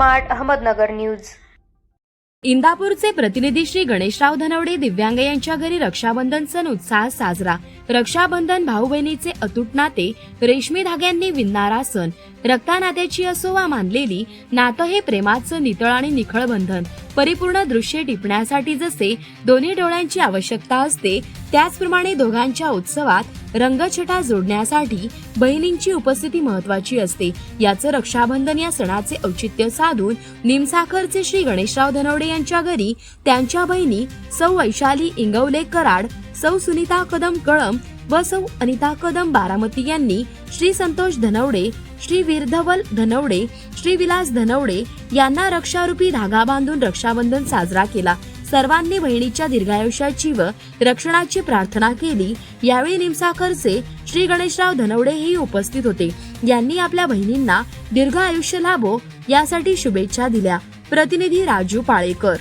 Smart Ahmednagar news. इंदापूरचे प्रतिनिधी श्री गणेशराव धनवडे दिव्यांग यांच्या घरी रक्षाबंधन सण उत्साहात साजरा. रक्षाबंधन भाऊ बहिणीचे अतूट नाते रेशमी धाग्यांनी विणणारा सण रक्तानात्याची असोवा मानलेली नातं हे प्रेमाचं नितळ आणि निखळ बंधन. परिपूर्ण दृश्य टिपण्यासाठी जसे दोन्ही डोळ्यांची आवश्यकता असते त्याचप्रमाणे दोघांच्या उत्सवात रंगछटा जोडण्यासाठी बहिणींची उपस्थिती महत्वाची असते. याचं रक्षाबंधन या सणाचे औचित्य साधून निमसाखरचे श्री गणेशराव धनवडे यांच्या घरी त्यांच्या बहिणी सौ वैशाली इंगवले कराड सौ सुनीता कदम कळम व सौ अनिता कदम बारामती यांनी श्री संतोष धनवडे श्री वीरधवल धनवडे श्री विलास धनवडे यांना रक्षारूपी धागा बांधून रक्षाबंधन साजरा केला. सर्वांनी बहिणीच्या दीर्घायुष्याची व रक्षणाची प्रार्थना केली. यावेळी निमसाखरचे श्री गणेशराव धनवडेही उपस्थित होते. यांनी आपल्या बहिणींना दीर्घ आयुष्य लाभो यासाठी शुभेच्छा दिल्या. प्रतिनिधी राजू पाळेकर.